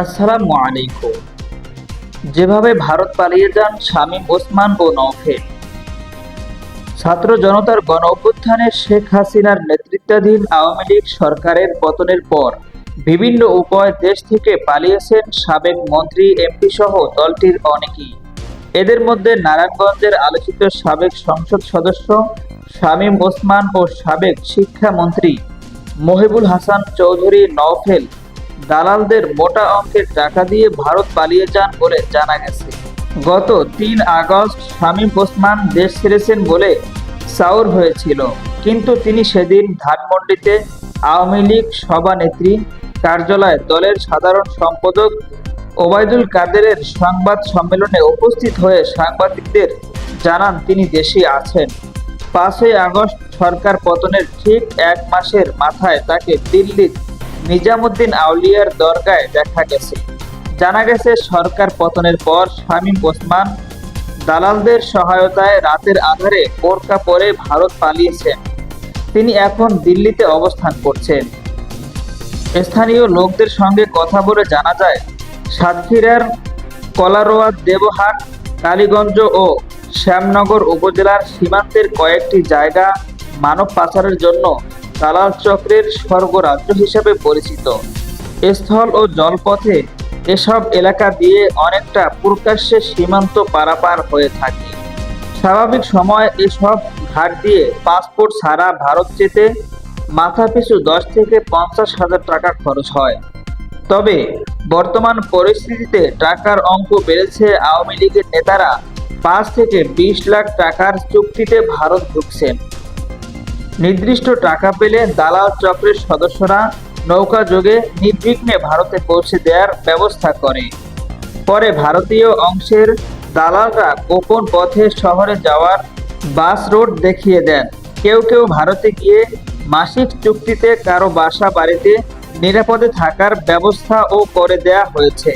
আসসালামু আলাইকুম। যেভাবে ভারত পালিয়ে যান শামীম ওসমান ও নওফেল ছাত্র জনতার গণ অভ্যুত্থানে শেখ হাসিনার নেতৃত্বাধীন আওয়ামী লীগ সরকারের পতনের পর বিভিন্ন উপায় দেশ থেকে পালিয়েছেন সাবেক মন্ত্রী, এমপি সহ দলটির অনেকেই। এদের মধ্যে নারায়ণগঞ্জের আলোচিত সাবেক সংসদ সদস্য শামীম ওসমান ও সাবেক শিক্ষামন্ত্রী মহিবুল হাসান চৌধুরী নওফেল দালালদের মোটা অঙ্কের টাকা দিয়ে ভারত পালিয়ে যান বলে জানা গেছে। গত তিন আগস্ট শামীম ওসমান দেশ ছেড়েছেন বলে সাউর হয়েছিল। কিন্তু তিনি সেদিন ধানমন্ডিতে আওয়ামী লীগ সভানেত্রী কার্যালয়ে দলের সাধারণ সম্পাদক ওবায়দুল কাদেরের সংবাদ সম্মেলনে উপস্থিত হয়ে সাংবাদিকদের জানান, তিনি দেশে আছেন। পাঁচই আগস্ট সরকার পতনের ঠিক এক মাসের মাথায় তাকে দিল্লির নিজামুদ্দিন আউলিয়ার দরগায় দেখা গেছে। জানা গেছে, সরকার পতনের পর শামীম ওসমান দালালদের সহায়তায় রাতের আধারে বোরকা পরে ভারত পালিয়েছেন। তিনি এখন দিল্লিতে অবস্থান করছেন। স্থানীয় লোকদের সঙ্গে কথা বলে জানা যায়, সাতক্ষীরার কলারোয়া, দেবহাট, কালীগঞ্জ ও শ্যামনগর উপজেলার সীমান্তের কয়েকটি জায়গা মানব পাচারের জন্য দালাল চক্রের স্বর্গরাজ্য হিসেবে পরিচিত। স্থল ও জলপথে এসব এলাকা দিয়ে অনেকটা প্রকাশ্যে সীমান্ত পারাপার হয়ে থাকে। স্বাভাবিক সময় এসব ঘাট দিয়ে পাসপোর্ট ছাড়া ভারত যেতে মাথাপিছু দশ থেকে পঞ্চাশ হাজার টাকা খরচ হয়। তবে বর্তমান পরিস্থিতিতে টাকার অঙ্ক বেড়েছে আওয়ামী লীগের নেতারা পাঁচ থেকে বিশ লাখ টাকার চুক্তিতে ভারত ঢুকছেন। নির্দিষ্ট টাকা পেলে দালাল চক্রের সদস্যরা নৌকা যোগে নির্বিঘ্নে ভারতে পৌঁছে দেওয়ার ব্যবস্থা করে। পরে ভারতীয় অংশের দালালরা গোপন পথে শহরে যাওয়ার বাস রোড দেখিয়ে দেন। কেউ কেউ ভারতে গিয়ে মাসিক চুক্তিতে কারও বাসা বাড়িতে নিরাপদে থাকার ব্যবস্থাও করে দেয়া হয়েছে।